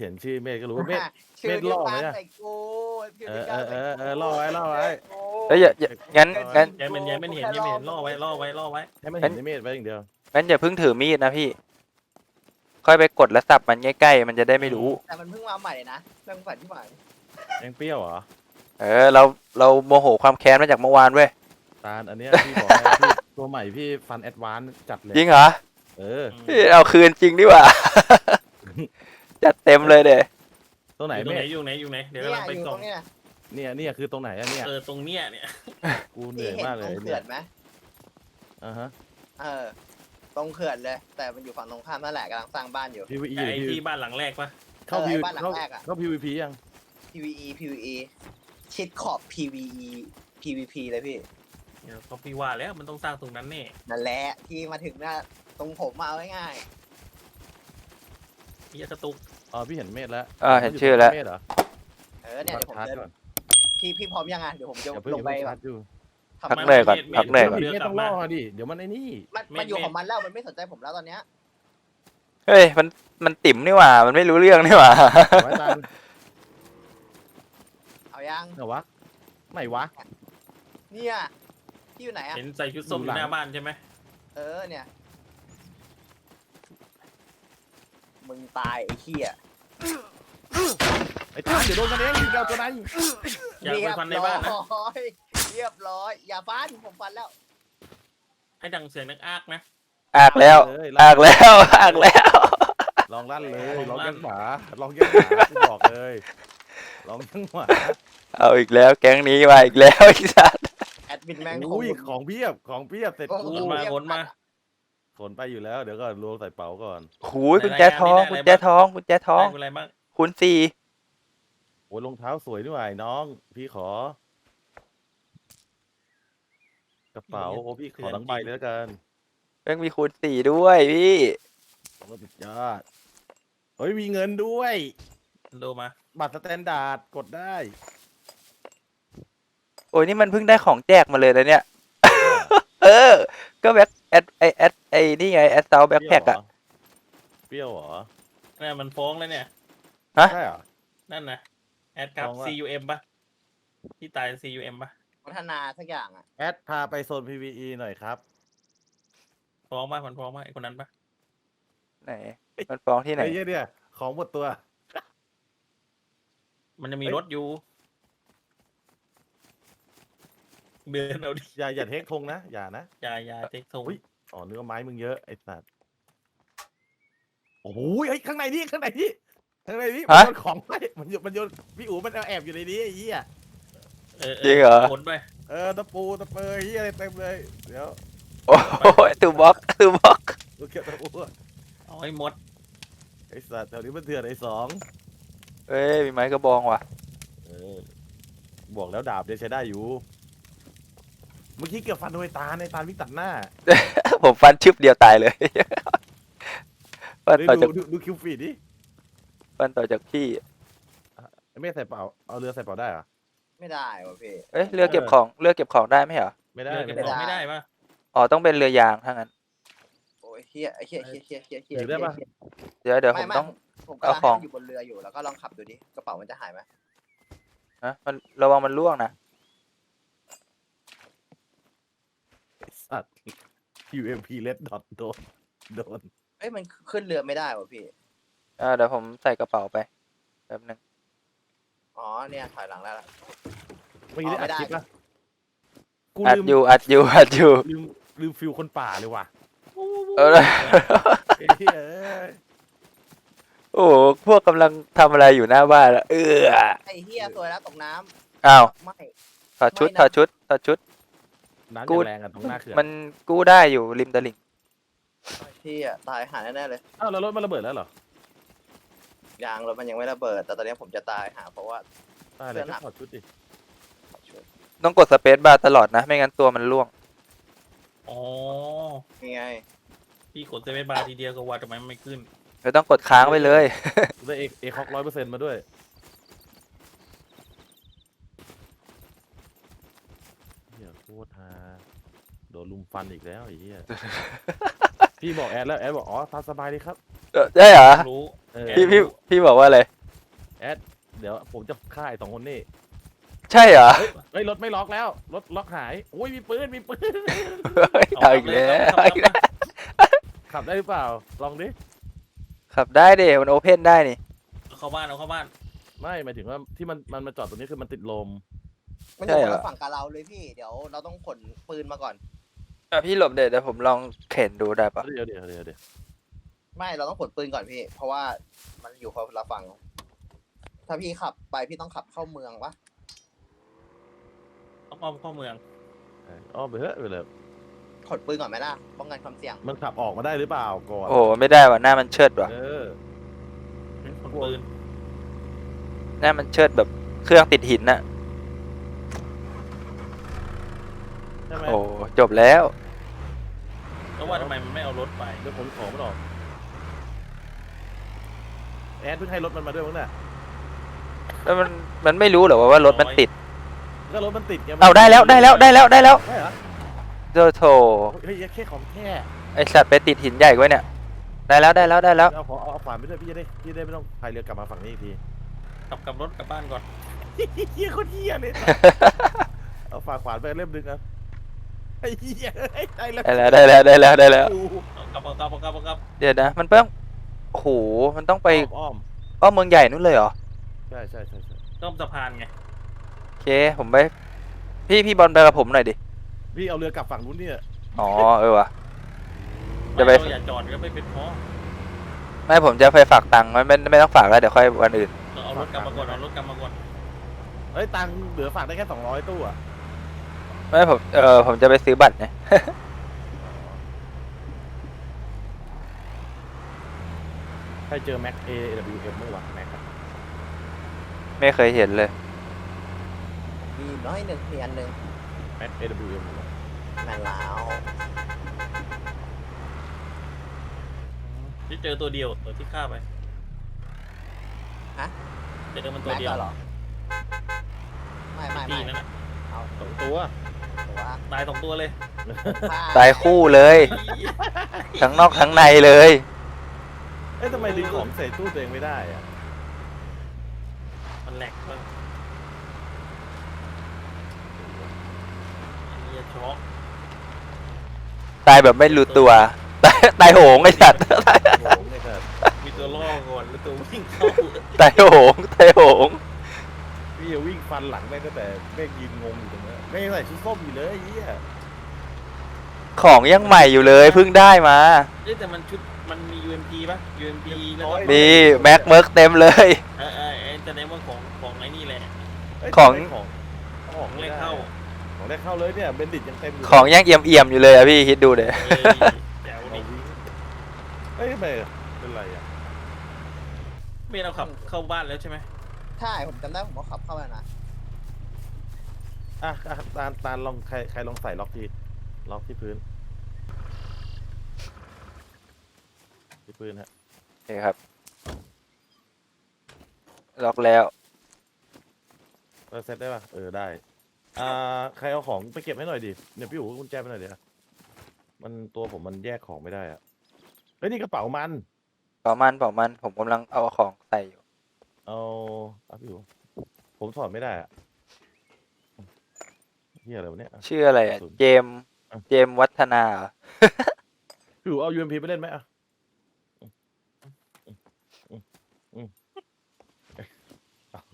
เห็นชื่อเมธก็รู้ว่าเมธ ชื่อเม็ดเดียวล่อไหมกันอะใส่กูชื่เอดีอยวเอกันอเอใส่อเออกูล่อไว้ล่อไว้ เอ้ยอย่าอย่างั้นงั้นเอาไว้แย้มันแย้มันเห็นแย้มันเห็นล่อไว้ล่อไว้ล่อไว้ให้มันเห็นในเมธไว้อย่างเดียวงั้นอย่าเพิ่งถือมีดนะพี่ ค่อยไปกดแล้วสับมันใกล้ๆมันจะได้ไม่รู้ แต่มันเพิ่งมาใหม่นะเรื่องฝันที่ใหม่ยังเปรี้ยวเหรอเออ เราเราโมโหความแค้นมาจากเมื่อวานเว้ยตาลอันเนี้ยพี่บอกให้พี่ตัวใหม่พี่ฟันแอดวานซ์จัดเลยจริงเหรอเออ พี่เอาคืนจริงดีกว่า จัดเต็มเลยเด้ตรงไหนอยู่ตรเมงไหนธอยู่ไหนอยู่ไหนเดี๋ยวเนี่ยกำลังไปอยู่ส่ตอรงงเนี้ยเนี่ยเนี่ยคือตรงไหนอะเนี่ยเออตรงเนี้ยเนี่ยกูเหนื่ที่อยเห็นมากตเลรยงเนี่เขื่ยอนไหมอ่าฮะเออ ตรงเขื่อนเลย แต่มันอยู่ฝั่งตรงข้ามนั่นแหละกำลังสร้างบ้านอยู่ PVE ไอ้หรือที่บ้านหลังแรกปะเข้าเออ PVE ไอ้บ้านหลังเข้าแรกอะ เข้า PVP ยัง PVE PVE ชิดขอบ PVE PVP เลยพี่เดี๋ยวเขาพี่ว่าแล้วมันต้องสร้างตรงนั้นแน่นั่นแหละที่มาถึงน่ะตรงผมมาเอาง่าย พี่กระตุกอ๋อพี่เห็นเมธแล้วอ่าเห็นชื่อแล้ว เมธเหรอๆเออเนี่ยเดี๋ยวผมชาร์จเดินก่อนพี่พี่พร้อมยังอะเดี๋ยวผมจะอย่าเพิ่งลองย่าไปเพิ่งแบชาบร์จอยู่ทำพักมันเหนื่อยก่อนมพักเหนื่อยก่อนเรือไม่กลัต้บองล่มาอดิเดี๋ยวมันไอ้นี่มันเมฆมันอยู่เมฆของมันแล้วมันไม่สนใจผมแล้วตอนเนี้ยเฮ้ยมันมันติ่มนี่หว่า มันไม่รู้เรื่องนี่หว่า ไว้ตาลเอายังเหรอวะไหนวะ เนี่ยที่อยู่ไหนอะเห็นใส่ชุดส้มอยู่หน้าบ้านใช่ไหมเออเนี่ย มึงตายไอ้เหี้ยไอ้ตาลเดี๋ยวโดนกันเองยิงเอาตัวนั้นอยากไปฟันในบ้านนะเรียบร้อยเรียบร้อย อย่าฟันผมฟันแล้ว ให้ดังเสียงนักอากนะ อากแล้วเยอากแล้วอากแล้ว ลองลั่นเลยลลอองงลั่ยัน งหมาลองยังหมากูบอกเลยลองยังหมาเอาอีกแล้วแก๊งนี้มาอีกแล้วไอ้สัสแอดมินแม่งอุ้ยของเพียบของเพียบเสร็จโอ้กูโหขนมาขนมา ขนไปอยู่แล้ว เดี๋ยวก็รวมใส่เป๋าก่อนหูยกุญแจทองกุญแจทองกุญแจทองได้อะไรบ้างคูณสี่โอ้ยรองเท้าสวยด้วยน้อง พี่ขอ กระเป๋าโอ้พี่ขอทั้งใบเลยแล้วกันแม่งมีคูณสี่ด้วยพี่โอ้สุดยอดเฮ้ยมีเงินด้วยดูมา บัตรสแตนดาร์ดกดได้ โอ้ยนี่มันเพิ่งได้ของแจกมาเลยนะเนี่ย เออ ก็แบ็คแอดไอแอด ไอนี่ไงแอดเซาแบ็คแพ็คอะเปรี้ยวเหรอนี่นมันฟ้องแล้วเนี่ย ใช่เหรอ นั่นนะแอดครับ ฟ้องว่า CUM ปะที่ตาย CUM ปะพัฒนาสักอย่างอะ แอดพาไปโซน PVE หน่อยครับฟ้องปะมันฟ้องปะไอ้คนนั้นปะไหนมันฟ้องที่ไหน ไอ้เหี้ยเนี่ยของหมดตัว มันจะมีเฮ้ย รถอยู่ เดินเอาดิอย่าอย่าเทคทงนะ อย่านะ อยาอยาเทคทงอุ๊ย อ๋อเนื้อไม้มึงเยอะไอ้สัตว์โอ้โหไอ้ยข้างในนี่ข้างในนี่ข้างในนี่มันฮะโยนของไปมันโยนมันโยนพี่อู๋มันเอาแอบอยู่ในนี้ไอ้เหี้ยเออจริงเหรอ ขนไปเออตะปูตะเปยเหี้ยอะไรเต็มเลยเดี๋ยวโอ้ยตูบ็อกตูบ็อกกูเก็บตะปูเอาให้หมดไอ้สัตว์แถวนี้มันเถื่อนไอ้สองเอ้ยมีไม้กระบองว่ะเออบอกแล้วดาบเดี๋ยวใช้ได้อยู่เมื่อกี้เกือบฟันโดยตาในตาวิ่งตัดหน้า ผมฟันชึบเดียวตายเลย ฟันเฮ้ยต่อจากดูดูดูคิวฟีดดิฟันต่อจากพี่ ไม่ใส่เป๋าเอาเรือใส่เป๋าได้เหรอ ไม่ได้ว่ะพี่ เอ้ยเรือเก็บของเรือเก็บของได้ไหมเหรอ ไม่ได้เรือเก็บของไม่ได้ปะอ๋อต้องเป็นเรือยางถ้างั้น โอ้ยเฮียไอ้เฮียเฮียเฮียเฮียเฮียถือได้ปะเหี้ยเดี๋ยวเดี๋ยวผไม่มไม่ต้อง ผมกำลังเอาของให้มันอยู่บนเรืออยู่แล้วก็ลองขับดูดิกระเป๋ามันจะหายไหมฮะมันระวังมันล่วงนะไอ้สัตว์ UMP Red Dot โดนโดนเอ้ยมันขึ้นเรือไม่ได้ว่ะพี่ อ่าเดี๋ยวผมใส่กระเป๋าไปแป๊บนึงอ๋อเนี่ยถอยหลังได้ละเมื่อกี้ได้อ๋อไม่อัดได้คลิปปะกูอัดลืมอยู่อัดอยู่อัดอยู่ลืมลืมฟิลคนป่าเลยว่ะเออ ไอ้เหี้ยเอ้ยโอ้โหพวกกำลังทำอะไรอยู่หน้าบ้านอะเออไอ้เฮียสวยแล้วตกน้ำอ้าวไม่ ถอดชุดไม่นะถอดชุดถอดชุด น้ำกู จะแรงกันตรงหน้าเขื่อนมันกู้ได้อยู่ริมตลิ่งพี่อะตายหาแน่ๆเลยอ้าวแล้วรถมันระเบิดแล้วเหรอยางรถมันยังไม่ระเบิด แต่ตอนนี้ผมจะตายหาเพราะว่า ตายเลยเสื้อหนัก็กถอดชุดดิช่วยต้องกดสเปซบาร์ตลอดนะ ไม่งั้นตัวมันล่วง อ๋อยังไงพี่กดเซเว่นบาร์ทีเดียวก็ว่าทำไมมันไม่ขึ้น เราต้องกดค้างไว้เลย ได้เอเอคอกร้อยเปอร์เซ็นต์มาด้วยเหี้ยโคตรฮา โดนลุมฟันอีกแล้วไอ้เหี้ย พี่บอกแอดแล้วแอดบอกอ๋อตามสบายดีครับเออใช่เหรอรู้เออพี่พี่พี่บอกว่าอะไรแอดเดี๋ยวผมจะฆ่าไอ้สองคนนี่ใช่เหรอเฮ้ยรถไม่ล็อกแล้วรถล็อกหายโอ้ยมีปืนมีปืนเฮ้ยเอาอีกแล้วเอาเอาอีกแล้วขับได้หรือเปล่าลองดิขับได้ดิมันโอเพนได้นี่เอาเข้าบ้านเอาเข้าบ้านไม่หมายถึงว่าที่มันมันมาจอดตรงนี้คือมันติดลมมันอใช่ยู่เหรอคนละฝั่งกับเราเลยพี่ เดี๋ยวเราต้องขนปืนมาก่อน อะพี่หลบเดี๋ยวเดี๋ยวผมลองเข็นดูได้ปะเดี๋ยวเดี๋ยวเดี๋ยวเดี๋ยวไม่เราต้องขนปืนก่อนพี่ เพราะว่ามันอยู่คนละฝั่ง ถ้าพี่ขับไปพี่ต้องขับเข้าเมืองวะต้องอ้อมเข้าเมือง เอออ้อมไปเถอะไปเลยขนปืนก่อนไหมล่ะป้องกันความเสี่ยงมันขับออกมาได้หรือเปล่าก่อนโอ้โหไม่ได้ว่ะหน้ามันเชิดว่ะเออคนปืนหน้ามันเชิดแบบเครื่องติดหินน่ะใช่ไหมโอ้จบแล้ว แล้วว่าทำไมมันไม่เอารถไปเดี๋ยวผมของมันออกแอดเพิ่งให้รถมันมาด้วยมั้งน่ะแล้วมันมันไม่รู้เหรอว่าว่ารถมันติด ก็รถมันติดไงเอาได้แล้วได้แล้วได้แล้วได้แล้วได้เหรอโดโถเฮ้ยแค่ของแค่ไอสัตว์ไปติดหินใหญ่ไว้เนี่ย ได้แล้วได้แล้วได้แล้ว เอาขอเอาขวานไปด้วยพี่จะได้พี่จะได้ไม่ต้องพายเรือกลับมาฝั่งนี้อีกทีขับกลับรถกลับบ้านก่อนเฮียโคตรเฮียเลย เอาฝากขวานไปเล่มหนึงนะไอ้เหี้ยเฮ้ยได้แล้วได้แล้วได้แล้วได้แล้วได้แล้วเอากลับเอากลับเอากลับเอากลับเดี๋ยวนะ มันเพิ่งโอ้โห มันต้องไปอ้อมอ้อมเมืองใหญ่นู่นเลยเหรอ ๆใช่ใช่ใช่ใช่ต้มสะพานไงโอเค ผมไป พี่พี่บอลไปกับผมหน่อยดิ พี่เอาเรือกลับฝั่งนู้นเนี่ยอ๋อ เออวะ จะไปเราอย่าจอดก็ไม่เป็นเพราะไม่ผมจะไปฝากตังค์ไม่ไม่ไม่ต้องฝากแล้วเดี๋ยวค่อยวันอื่น เราเอารถกลับมาก่อนเอารถกลับมาก่อนเฮ้ยตังค์เหลือฝากได้แค่สองร้อยตู้อะ ไม่ผมเออผมจะไปซื้อบัตรเนี่ย ใครเจอแม็กเอวเอ็มเมื่อวานแม็กไม่เคยเห็นเลย มีน้อยหนึ่งมีอันหนึ่งแม็กเอวเอ็มแมนแล้วที่เจอตัวเดียวตัวที่ฆ่าไปฮะเจอมันตัวแม็กเดียวก็เหรอ ไม่ไม่พี่ไม่นั่นน่ะสองตัว แต่ว่าตายสองตัวเลยถ้าตายคู่เลย ทั้งนอกทั้งในเลย เอ้ยทำไมดึงของใส่ตู้ตัวเองไม่ได้อะมันแหลกมันเฮียช็อกตายแบบไม่รู้ตัว ตายตายโหงไอสัตว์โอ้โหไม่ครับมีตัวล่อก่อนแล้วตัววิ่งเข้าตายโหงตายโหงพี่จะวิ่งฟันหลังแม่งตั้งแต่แม่งยืนงงอยู่ ตรงนั้นแม่งยังใส่ชุดส้มอยู่เลยไอ้เหี้ยของยังใหม่อยู่เลยเพิ่งได้มาเอ้ยแต่มันชุดมันมี UMP ป่ะ UMP แล้วก็มีแม็กเมิร์กเต็มเลย เออเออเออจะได้ว่าของของไอ้นี่แหละเอ้ยของ ของของเลไม่ขได้เข้าของได้เข้าเลยเนี่ยเบนดิตยังเต็มอยู่ของยังเอี่ยมเอี่ยมๆอยู่เลยอะพี่คิดดูเดี๋ยเอ้ยแจ๋วเอานี่วิ่งเอ้ยทำไมเป็นไรอะไม่เราขับเข้าบ้านแล้วใช่ไหมใช่ผมจำได้ผมก็ขับเข้าไปนะ อะอะตาลตาลลองใครใครลองใส่ล็อกทีล็อกที่พื้น ที่พื้นฮะนี่ครับ ล็อกแล้วเออเซตได้ป่ะเออได้อ่าใครเอาของไปเก็บให้หน่อยดิเนี่ยพี่อู๋กุญแจไปหน่อยเดี๋ยวมันตัวผมมันแยกของไม่ได้อะเฮ้ยนี่กระเป๋ามัน เป่ามันเป่ามัน ผมกำลังเอาของใส่อยู่ เอาเอาพี่อู๋ผมถอดไม่ได้อะ เฮียอะไรวะเนี่ยอะชื่ออะไรอะศูนย์เจมส์อะ เจมส์วัฒนาเหรอพี่อู๋เอา UMP ไปเล่นไหมอะ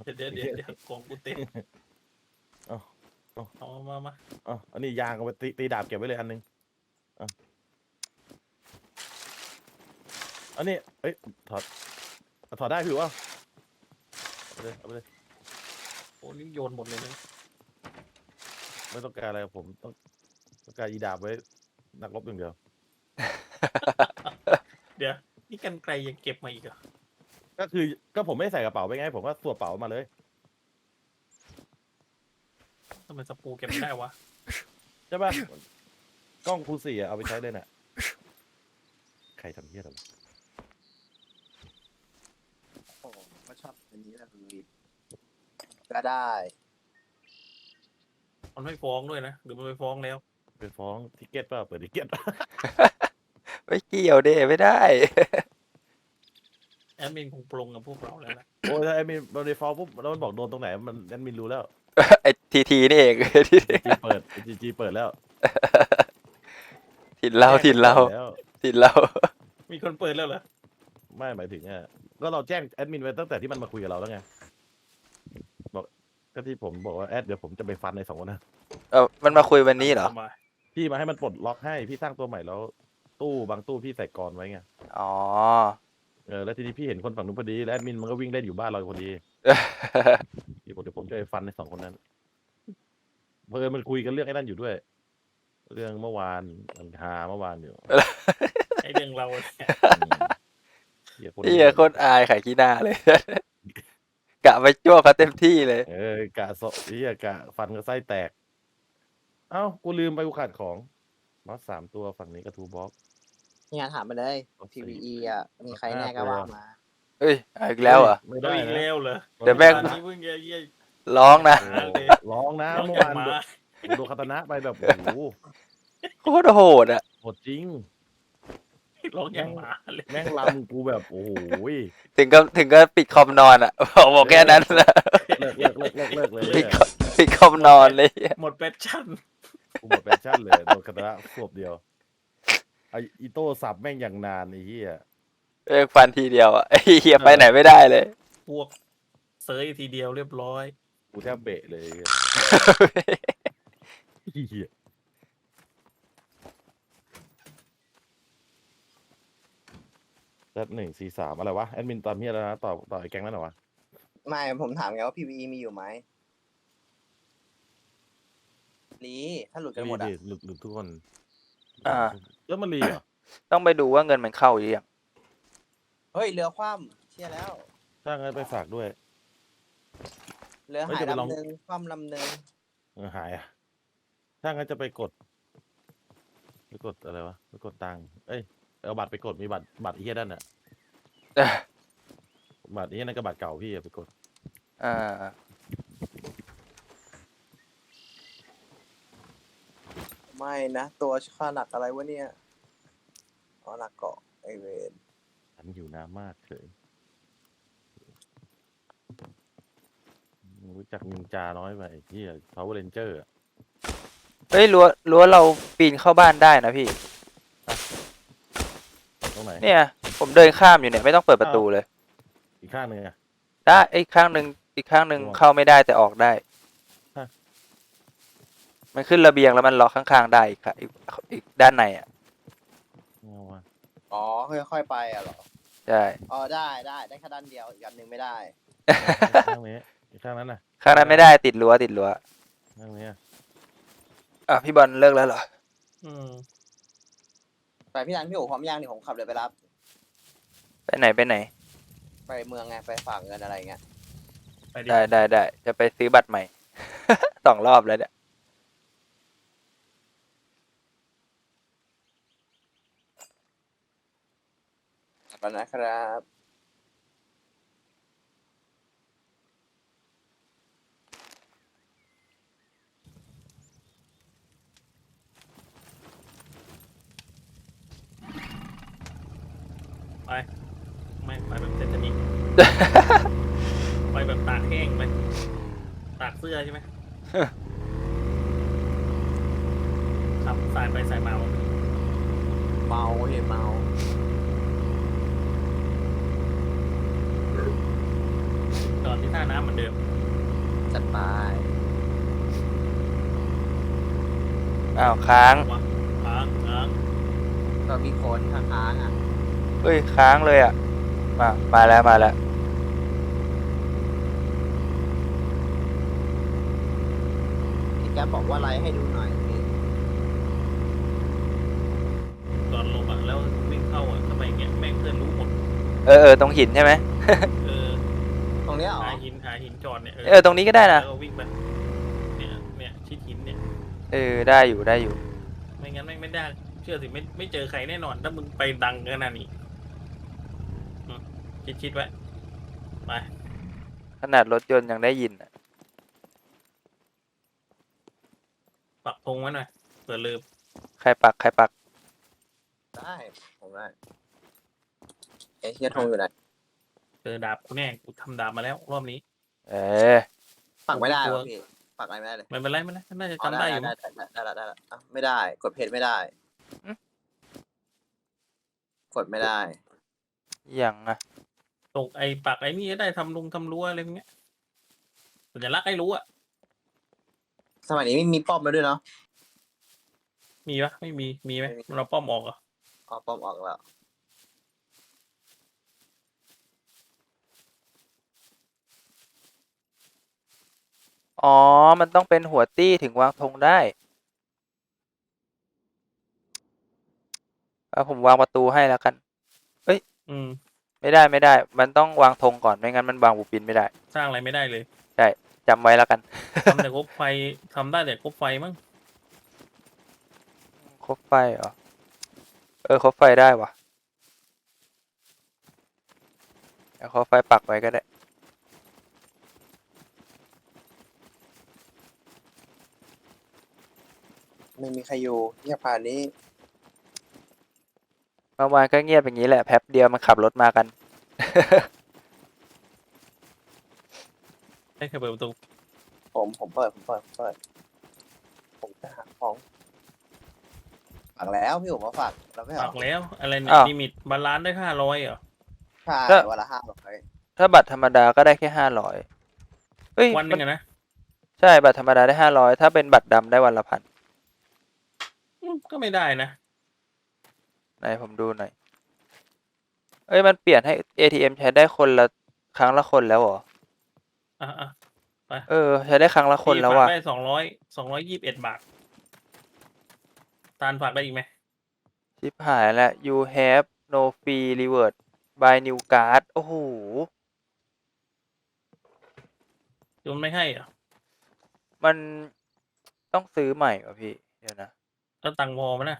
เดี๋ยวเดี๋ยวเดี๋ยวเดี๋ยวของกูเต็มเอาเอา เอามามาอ๋ออันนี้ยางเอาไปตีตีดาบเก็บไว้เลยอันหนึงอะอันนี้เอ้ยถอดเอาถอดได้พี่อู๋เอาเอาไปเลยเอาไปเลยโอ้นี่โยนหมดเลยนะ ไม่ต้องการอะไรผมต้องต้องการอีดาบไว้ นักรบอย่างเดียวเดี๋ยว นี่กันไกลยังเก็บมาอีกเหรอก็คือก็ผมไม่ได้ใส่กระเป๋าไปไง ผมก็สวมกระเป๋ามาเลย ทำไมสปูเก็บไม่ได้วะ ใช่ปะกล้องคูสี่อะเอาไปใช้เลยน่ะ ใครทำเหี้ยอะไรวะโอ้โหก็ชอบอันนี้แหละคือก็ได้ มันไม่ฟ้องด้วยนะหรือมันไปฟ้องแล้ว ไปฟ้องทิเก็ตป่ะเปิดทิเก็ตป่ะไม่เกี่ยวเด้ไม่ได้ดมินคงปรงกับพวกเราแล้วล่ะโอ้ยถ้าแอดมินโดนดีฟอลปุ๊บแล้วมันบอกโดนตรงไหนมันแอดมินรู้แล้วไอทีทีนี่เอง จีเปิดจีจีเปิดแล้วถิ่นเราถิ่นเราแล้วถิ่นเรา มีคนเปิดแล้วเหรอไม่หมายถึงอะก็เราแจ้งแอดมินไว้ตั้งแต่ที่มันมาคุยกับเราแล้วไงบอก ก็ที่ผมบอกว่าแอดเดี๋ยวผมจะไปฟันในสองคนนะเออมันมาคุยวันนี้เหรอามาพี่มาให้มันปลดล็อกให้พี่สร้างตัวใหม่แล้ว ตู้บางตู้พี่ใส่กรอนไว้ไงอ๋อ เออแล้วทีนี้พี่เห็นคนฝั่งนู้นพอดีแล้วแอดมินมันก็วิ่งเล่นอยู่บ้านเราพอดีพี่บอกเดี๋ยวผมจะไปฟันในสองคนนั้นเพอญมันคุยกันเรื่องไอ้นั่นอยู่ด้วย เรื่องเมื่อวานมันหาเมื่อวานอยู่ไอเรื่องเราเนี่ยอืมเหี้ยคนเฮียโคตรอายไข่ขี้หน้าเลย กะไปจ้วเขาเต็มที่เลย เออกะโซเฮียกะฟันก็ไส้แตก เอ้า กูลืมไปกูขาดของมอสสามตัวฝั่งนี้ก็ทูบ็อกเนี่ยถามไปเลย PVE อะ มีใครแน่ก็ว่ามา เอ้ยเอาอีกแล้วเหรอะ ไม่เราได้อีกนะแล้วเหรอเดี๋ยวแม่ง ตอนนี้เพิ่งเยี่ยร้องนะโอ้โหร้องนะน้องเมื่อจากวานหมาโดนคาตานะไปแบบโอ้โหโคตรโหดอะ โหดจริง ร้องอย่างหมาเลยแม่งลำกูแบบโอ้โหถึงก็ถึงก็ปิดคอมนอนอะบอกบอกแค่นั้นนะเลิกเลิกเลิกเลิกเลิกเลยปิดเนี่ยคอมปิดคอมนอนเลยหมดแพชชั่นกูหมดแฟชั่นเลยโดนคาตานะควบเดียวไออีโต้สับแม่งอย่างนานไอ้เหี้ยเออฟันทีเดียวอะไอ้เฮียไปไหนไม่ได้เลยพวกเซยทีเดียวเรียบร้อย กูแทบเบะเลยเหี้ยแซด หนึ่งสี่สามอะไรวะแอดมินตอนเฮียแล้วนะต่อต่อไอ้แก๊งนั่นเหรอวะไม่ผมถามไงว่า PVE มีอยู่ไหมรีถ้าหลุดกันหมดอะรีหลุดหลุดทุกคนอ่า แล้วมันรีเหรอต้องไปดูว่าเงินมันเข้าหรือยังเฮ้ยเรือคว่ำเชี่ยแล้วถ้างั้นไปฝากด้วย เรือเฮ้ยหายจะไปลองลำหนึ่งคว่ำลำหนึ่งเออหายอะถ้างั้นจะไปกดไปกดอะไรวะไปกดตังค์เอ้ย เอาบัตรไปกดมีบัตรบัตรอีเหี้ยนั่นอะเอ้อบัตรอีเหี้ยนั่นก็บัตรเก่าพี่อะไปกดอ่าไม่นะ ตัวค่าหนักอะไรวะเนี่ยอ๋อหนักเกาะไอเวนฉันหิวน้ำมากเลยรู้จักนินจาน้อยไปไอ้เหี้ย Power Ranger อะเฮ้ยรั้วรั้วเราปีนเข้าบ้านได้นะพี่ตรง ไหนเนี่ย ผมเดินข้ามอยู่เนี่ยไม่ต้องเปิดประตูเลย อีกข้างหนึงอะได้อีกข้างหนึ่งอีกข้างหนึ่งระวังเข้าไม่ได้แต่ออกได้ฮะ มันขึ้นระเบียงแล้วมันล็อกข้างๆได้อีกค่ะอีกอีกด้านในอะเอาวะอ๋อค่อยๆไปอะเหรอใช่อ๋อได้ได้ได้แค่ด้านเดียวอีกอันหนึ่งไม่ได้ข้างนี้อีกข้างนั้นน่ะข้างนั้นไม่ได้ติดรั้วติดรั้วข้างนี้อะอะพี่บอลเลิกแล้วเหรออืม ไปพี่นันพี่โอ๋พร้อมย่างนี่ผมขับเลยไปรับ ไปไหนไปไหน ไปเมืองไงไปฝากเงินอะไรเงี้ยไปดิได้ได้ได้จะไปซื้อบัตรใหม่ สองรอบแล้วเนี่ยไปนะครับ ไปไม่ไปแบบเซนทานิก ไปแบบตากแห้งไปตากเสื้อใช่ไหมขับสายไปสายมาเมาเฮ้ยเมาจอดที่ท่าน้ำเหมือนเดิมจัดไปอ้าวค้างวะค้างค้างก็มีคนค้างๆอะเฮ้ยค้างเลยอะ มา มาแล้วมาแล้ว พี่แก๊ปบอกว่าไลฟ์ให้ดูหน่อยพี่ก่อนลงอะแล้ววิ่งเข้าอะทำไมเงี้ยแม่งเพื่อนรู้หมดเออเออตรงหินใช่ไหมเออตรงเนี้ยเหรอหาหินหาหินจอดเนี่ยเออตรงนี้ก็ได้นะแล้วก็วิ่งไปเนี่ยเนี่ยชิดหินเนี่ยเออได้อยู่ได้อยู่ ไม่งั้นไม่งไม่ได้ เชื่อสิไม่ไม่เจอใครแน่นอนถ้ามึงไปดังขนาดนี้อืมคิดคิดไว้ไปขนาดรถยนต์ยังได้ยินอะ ปักธงไว้หน่อยเผื่อลืมใครปักใครปักได้ผมได้เอ๊ะเฮียทงอยู่ไหนเจอดาบกูแน่กูทำดาบมาแล้วรอบนี้ เออปักไม่ได้ตัววะพี่ปักอะไรไม่ได้เลยไม่เป็นไรไม่เป็นไรน่าจะอ๋อจำได้อยู่ได้มั้งได้ได้ได้ได้ได้อะไม่ได้ กดเพจไม่ได้อืมกดไม่ได้อย่างอะตรงไอ้ปักไอ้นี่ก็ได้ทำลุงทำรั้วอะไรพวกเนี้ยสัญลักษณ์ให้รู้อะ สมัยนี้ไม่มีป้อมแล้วด้วยเนาะมีปะไม่มีมีไหมไม่มีเราป้อมออกเหรออ๋อป้อมออกแล้ว อ๋อ มันต้องเป็นหัวตี้ถึงวางธงได้เอาผมวางประตูให้แล้วกัน อืม ไม่ได้ไม่ได้ มันต้องวางธงก่อนไม่งั้นมันวางบูปินไม่ได้ สร้างอะไรไม่ได้เลย จำไว้แล้วกันทำแต่คบไฟทำได้แต่คบไฟมั้งครบไฟเหรอ เออครบไฟได้วะเอาครบไฟปักไว้ก็ได้ ไม่มีใครอยู่เงียบผ่านนี้ เมื่อวานก็เงียบอย่างนี้แหละแป๊บเดียวมันขับรถมากัน ให้ใครเปิดประตูผมผมเปิดผมเปิดผมเปิดผมจะหาของฝากแล้วพี่ผมมาฝากแล้วไม่เหรปัอกแล้ว อะไรเนี่ยอ้าว ลิมิตบาลานซ์ได้ห้าร้อยเหรอใช่ถ้าวันละห้าร้อยถ้าบัตรธรรมดาก็ได้แค่ห้าร้อยเฮ้ยวันหนึมังอะนะ ใช่บัตรธรรมดาได้ห้าร้อยถ้าเป็นบัตรดำได้วันละพันอืมก็ไม่ได้นะ ไหนผมดูหน่อยเอ้ยมันเปลี่ยนให้ ATM ใช้ได้คนละครั้งละคนแล้วเหรอ อะอะเออใช้ได้ครั้งละคนแล้วพี่ฝากว่ะได้สองร้อยสองร้อยยี่สิบเอ็ดบาท ตาลฝากได้อีกไหม ชิบหายแล้ว you have no free reward by new card โอ้โห โยนไม่ให้เหรอมันต้องซื้อใหม่ว่ะพี่ เดี๋ยวนะ แล้วตังค์พอมั้ยนะ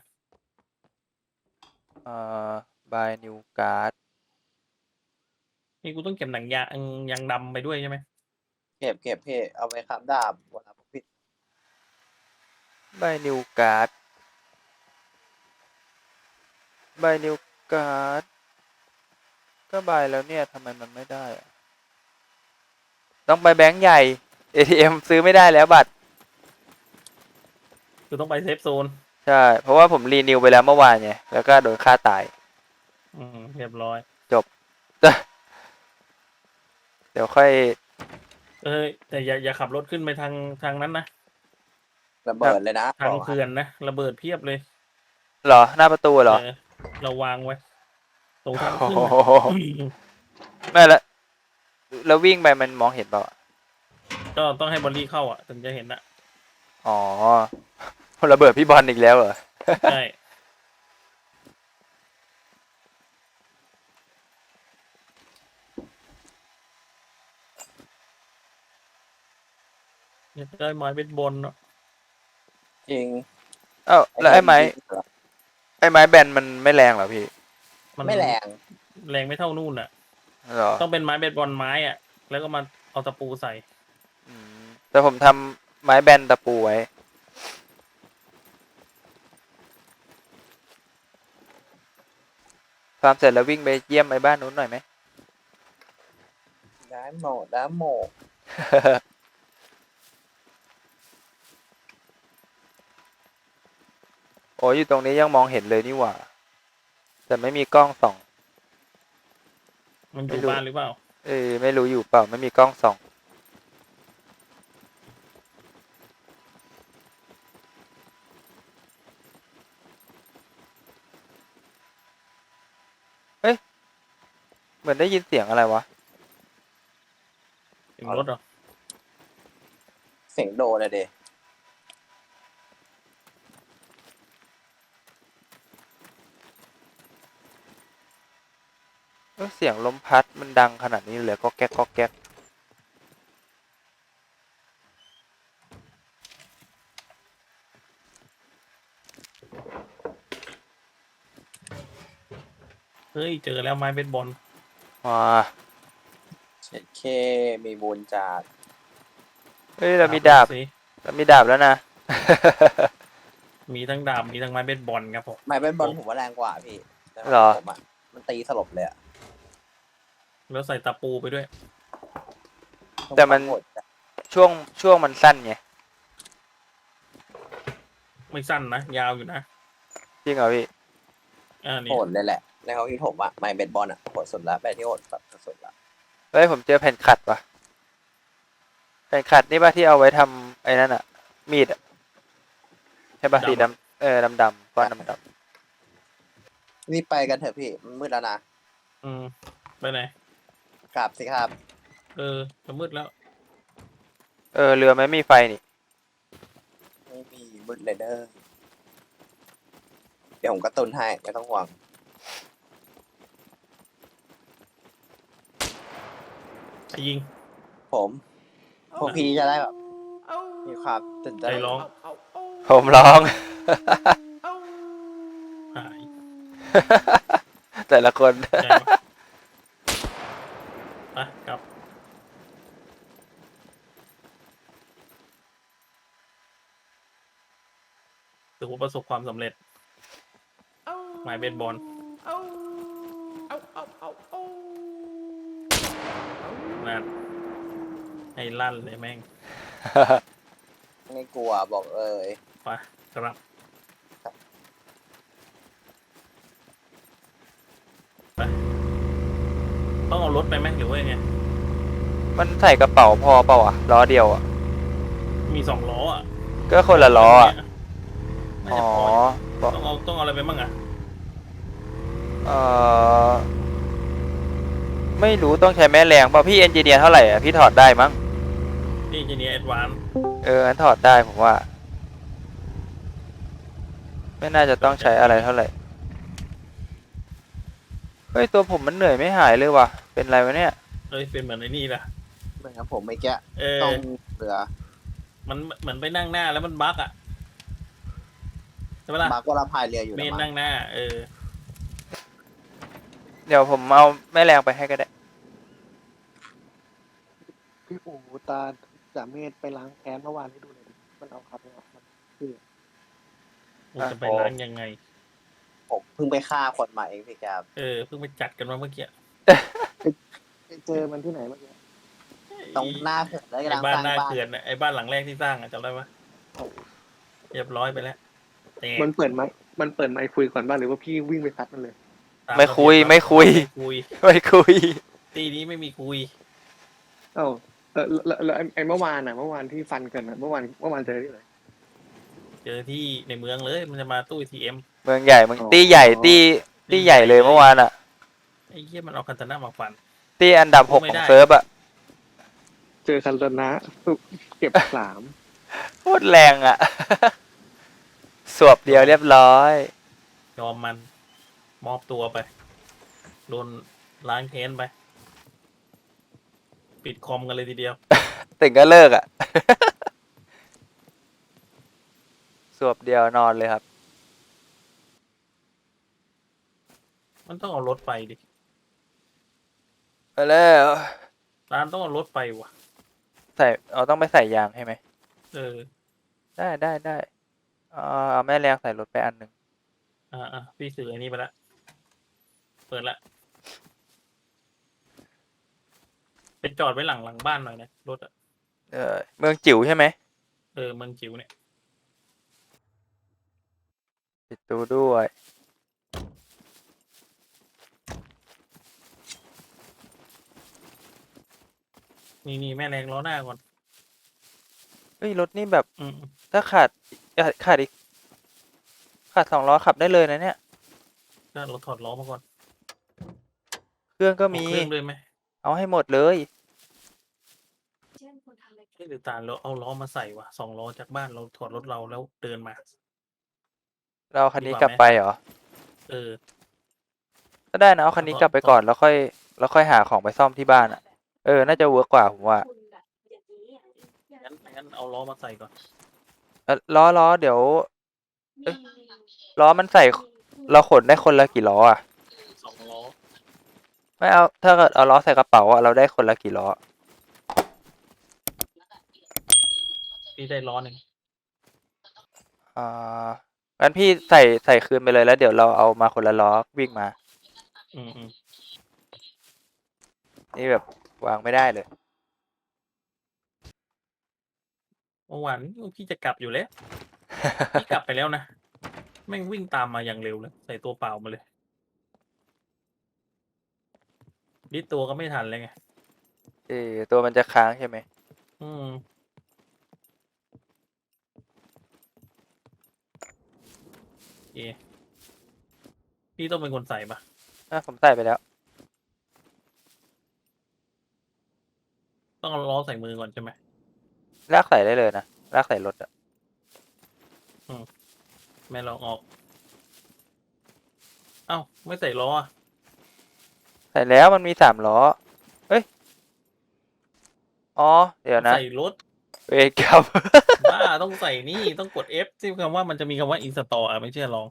เอ่อ by new card นี่กูต้องเก็บหนังยางยางดำไปด้วยใช่ไหม เก็บเก็บพี่เอาไปขับดาบเวลาผมผิด by new card by new card ก็บายแล้วเนี่ยทำไมมันไม่ได้อะต้องไปแบงค์ใหญ่ ATM ซื้อไม่ได้แล้วบัตร คือต้องไปเซฟโซน ใช่ เพราะว่าผมรีนิวไปแล้วเมื่อวานไง แล้วก็โดนฆ่าตาย อืม เรียบร้อย เดี๋ยวค่อย เอ้ยแต่อย่าอย่าขับรถขึ้นไปทางทางนั้นนะระเบิดเลยนะทางบอกเขื่อนนะระเบิดเพียบเลยเหรอ หน้าประตูเหรอเออเราวางไว้ ตรงทางโอ้ขึ้นโหน่ะไม่ละแล้ววิ่งไปมันมองเห็นเปล่าอะก็ต้องให้บอลลี่เข้าอะ ถึงจะเห็นอะ อ๋อระเบิดพี่บอลอีกแล้วเหรอ ใช่ อยากได้ไม้เบสบอลเนาะจริงเอ้าแล้วไอ้ไม้ไอ้ไม้แบนมันไม่แรงเหรอพี่มันไม่แรงแรงไม่เท่านู่นอะเหรอต้องเป็นไม้เบสบอลไม้อะแล้วก็มาเอาตะปูใส่อืมแต่ผมทำไม้แบนตะปูไว้ ฟาร์มเสร็จแล้ววิ่งไปเยี่ยมไอ้บ้านนู้นหน่อยไหม ได้โหมดได้โหมด โอ้ยอยู่ตรงนี้ยังมองเห็นเลยนี่หว่า แต่ไม่มีกล้องส่อง มันอไม่ยู่รู้ บ้านหรือเปล่า เออไม่รู้อยู่เปล่าไม่มีกล้องส่อง เฮ้ย เหมือนได้ยินเสียงอะไรวะถึงรถเหรอ เสียงโดนเลยเด เอ้ยเสียงลมพัดมันดังขนาดนี้เลยก็แก๊กก็แก๊กเฮ้ย เจอแล้วไม้เบสบอลว้าเช็ดเคมีบุญจากเฮ้ยเรามีดาบสิเรามีดาบแล้วนะ มีทั้งดาบมีทั้งไม้เบสบอลครับผม ไม้เป็นบอลผมว่าแรงกว่าพี่แต่เหรอ ผมอะมันตีสลบเลยอะ แล้วใส่ตะปูไปด้วย แต่มันโหดจัดช่วงช่วงมันสั้นไงไม่สั้นนะ ยาวอยู่นะจริงเหรอพี่อ่านี่โหดเลยแหละ ในความคิดผมอะไม่เบสบอลอะโหดสุดละแบบที่โหดแบบสุดละเฮ้ยผมเจอแผ่นขัดว่ะแผ่นขัดนี่ป่ะที่เอาไว้ทำไอ้นั่นอะมีดอะใช่ป่ะสีดำเออดำดำๆก้อนดำดรีบไปกันเถอะพี่มันมืดแล้วนะอืมไปไหน กลับสิครับ เออจะมืดแล้วำเออเรือไม่มีไฟนี่ ไม่มีมืดเลยเด้อเดี๋ยวผมกระตุนให้ ไม่ต้องห่วงไปยิง ผมพวกพี่จะได้แบบมีความตื่นใจเต้นร้องผมร้อง หาย แต่ละคน ใจปะ ไปกลับ ถือว่าประสบความสำเร็จ หมายเบสบอลนั่นให้ลั่นเลยแม่ง ไม่กลัวบอกเอ้ยไปครับไปต้องเอาร ถไปไหมหรือว่ายังไงมันใส่กระเป๋าพอเปล่าอะล้อเดียวอะ มีสองล้ออะก็คนละล้ออะ น่าอ๋จะอพออยู่บอกต้องเอาต้องเอาอะไรไปบ้างอะเออไม่รู้ต้องใช้แม่แรงเปล่าพี่เอนจิเนียร์เท่าไหร่อะพี่ถอดได้มั้ง นี่จีเนียแอดวานเอองั้นถอดได้ผมว่า ไม่น่าจะต้องใช้อะไรเท่าไหร่ เฮ้ย ตัวผมมันเหนื่อยไม่หายเลยว่ะเป็นไรวะเนี่ยเอ้ยเป็นเหมือนไอ้นี่ล่ะ เหมือนกับผมไม่แก้เออต้องเรือมันเหมือนไปนั่งหน้าแล้วมันบั๊กอะใช่ปะล่ะมาก็รับพายเรืออยู่เมนะนมั้นั่งงหน้า เออ เดี๋ยวผมเอาแม่แรงไปให้ก็ได้ พี่อู๋ตาสามเมตรไปล้างแค้นเมื่อวานให้ดูหน่อยดิมันเอาครับมันเอามันกูจะไปล้างยังไง ผมเพิ่งไปฆ่าคนมาเองพี่แกบเออเพิ่งไปจัดกันมาเมื่อกี้ ไปเจอมันที่ไหนเมื่อกี้ตรงหน้าเขื่อนแล้วไอ้กำลังบ้าสนร้างหน้าบ้านเขื่อนน่ะไอ้บ้านหลังแรกที่สร้างอะจำได้ปะเรียบร้อยไปแล้วแต่มันเปิดไม้มันเปิดไมค์คุยก่อนบ้างหรือว่าพี่วิ่งไปซัดมันเลย ตาไม่คุยระเบีบไม่คุย ไม่คุยไม่คุย ตีนี้ไม่มีคุย เอ้าเออแล้วแล้วแล้วไอ้ไอ้เมื่อวานอะเมื่อวานที่ฟันกันอะเมื่อวานเมื่อวานเจอที่ไหน เจอที่ในเมืองเลยมันจะมาตู้ทีเอ็ม เมืองใหญ่เมืองอ๋อ ตี้ใหญ่ตี้ตี้ใหญ่เลยเมื่อวานอะ ไอ้เหี้ยมันเอาคันตนามาฟัน ตี้อันดับหกไม่ขอได้ งเซิร์ฟอะเจอคันตนะเก็บสามโคตรแรงอะสวบเดียวเรียบร้อย ยอมมัน มอบตัวไป โดนล้างแค้นไป ปิดคอมกันเลยทีเดียว ถึงก็เลิกอะสวบเดียวนอนเลยครับ มันต้องเอารถไปดิไป แล้วร้านต้องเอารถไปว่ะ ใส่เอาต้องไปใส่ยางใช่ไหมเออ ได้ได้ได้เอาเอาแม่แรงใส่รถไปอันหนึ่งอ่าอ่าพี่ซื้อไอ้นี่ไปละ เปิดละ ไปจอดไว้หลังหลังบ้านหน่อยนะรถอะเออเมืองจิ๋วใช่ไหมเออเมืองจิ๋วเนี่ยปิดตูด้วย นี่นี่แม่แรงล้อหน้าก่อนเฮ้ยรถนี่แบบอืมถ้าขาดขาดขาดอีก ขาดสองล้อขับได้เลยนะเนี่ย ก็เราถอดล้อมาก่อนเครื่องก็เอามีเครื่องเลยไหมเอาให้หมดเลยเฮ้ยหรือตาเราเอาล้อมาใส่ว่ะสองล้อจากบ้านเราถอดรถเราแล้วเดินมา เราเอาคันนี้ดีกว่ากลับไหมไปเหรอ เออ ก็ได้นะเอาคันนี้แล้วก็กลับไปก่อนแล้วค่อยแล้วค่อยหาของไปซ่อมที่บ้านอะ เออ น่าจะเวิร์กกว่าผมว่างั้นงั้นเอาล้อมาใส่ก่อนเอ่อล้อล้อเดี๋ยว เอ้ยล้อมันใส่ เราขนได้คนละกี่ล้ออะ สองล้อไม่เอา ถ้าเกิดเอาล้อใส่กระเป๋าอะเราได้คนละกี่ล้อ พี่ได้ล้อหนึ่งอ่างั้นพี่ใส่ใส่คืนไปเลยแล้ว เดี๋ยวเราเอามาคนละล้อวิ่งมา อืมอืมนี่แบบ วางไม่ได้เลย เมื่อวานพี่จะกลับอยู่แล้ว พี่กลับไปแล้วนะ แม่งวิ่งตามมาอย่างเร็วเลย ใส่ตัวเปล่ามาเลยดิดตัวก็ไม่ทันเลยไง เออตัวมันจะค้างใช่ไหม อืมโอเคพี่ต้องเป็นคนใส่ปะอะผมใส่ไปแล้ว ต้องเอาล้อใส่มือก่อนใช่ไหม ลากใส่ได้เลยนะลากใส่รถอะแม่ลองออก เอ้า ไม่ใส่ล้ออะใส่แล้วมันมีสามล้อเฮ้ยอ๋อเดี๋ยวนะใส่รถ เวรกรรม บ้า ต้องใส่นี่ต้องกด F ที่คำว่ามันจะมีคำว่า install อะไม่เชื่อลอง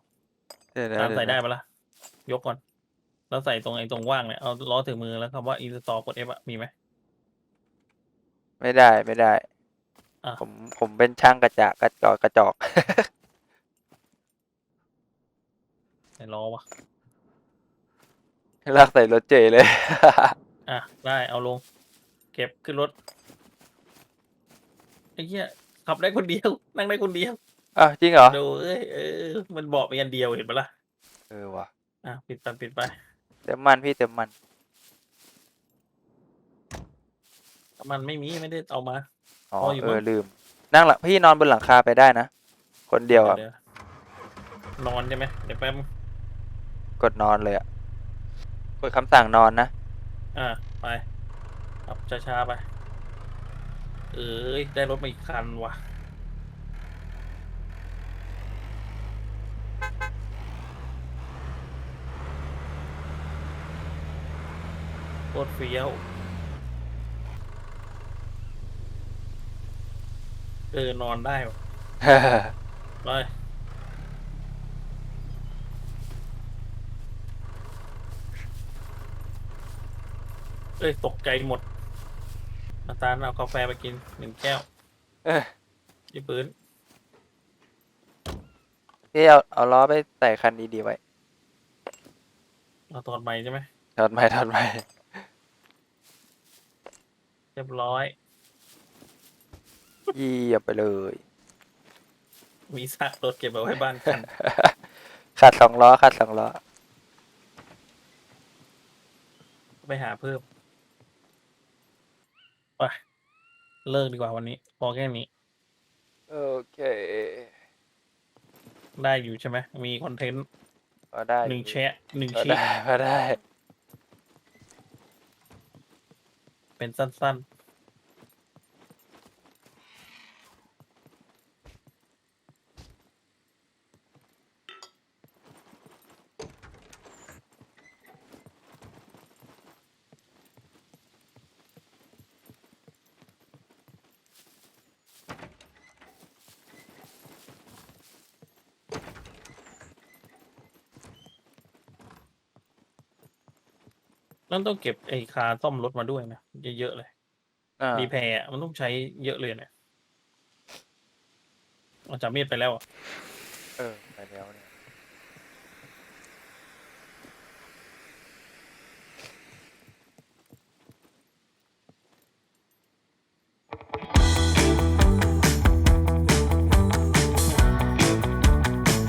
เดี๋ยวนะตามเยวนะใส่ได้ปะล่ะ ยกก่อน แล้วใส่ตรงไอ้ตรงว่างเนี่ย เอาล้อถึงมือแล้วคำว่า install กด F อะมีไหม ไม่ได้ไม่ได้ อะ ผมผมเป็นช่างกระจากกระจอกกระจอกใส่ล้อวะ ลากใส่รถเจเลย อะ ได้เอาลง เก็บขึ้นรถไอ้เหี้ยขับได้คนเดียว นั่งได้คนเดียวอ้าวจริงเหรอ ดูเอ้ยเออมันบอกมีอันเดียวเห็นปะล่ะเออว่ะอะปิดไปปิดไป เติมมันพี่เติมมัน มันไม่มีไม่ได้เอามา อ๋ออ๋ออยู่เอมั้องลืม นั่งหลังพี่นอนบนหลังคาไปได้นะ คนเดียวอะเดี๋ยนอนใช่ไหมเดี๋ยวแป๊บกดนอนเลยอะ กดคำสั่งนอนนะ อะไปขับช้าๆไป เอ้ยได้รถมาอีกคันว่ะ โคตรเฟี้ยว เออนอนได้ว่ะไปเอ้ยตกใจหมดอาจารย์เอากาแฟไปกินหนึ่งแก้วเออยี่ปืนพี่เอาเอาล้อไปใส่คันดีๆไว้เอาตอดใหม่ใช่ไหมถอดไม้ถอดไม้เรียบร้อย เยี่ยมไปเลย มีซากรถเก็บเอาไว้บ้านกัน ขัดสองล้อขัดสองล้อ ไปหาเพิ่มไปเลิกดีกว่าวันนี้ พอแค่นี้ โอเคได้อยู่ใช่ไหม มีคอนเทนต์พอได้หนึ่งแชะหนึ่งพอชีได้พอได้ เป็นสั้น ๆ นั่นต้องเก็บไอ้คาซ่อมรถมาด้วยนะเยอะๆเลยอ่า รีแพร์อะมันต้องใช้เยอะเลยเนี่ยเอาจากมีดไปแล้วอะ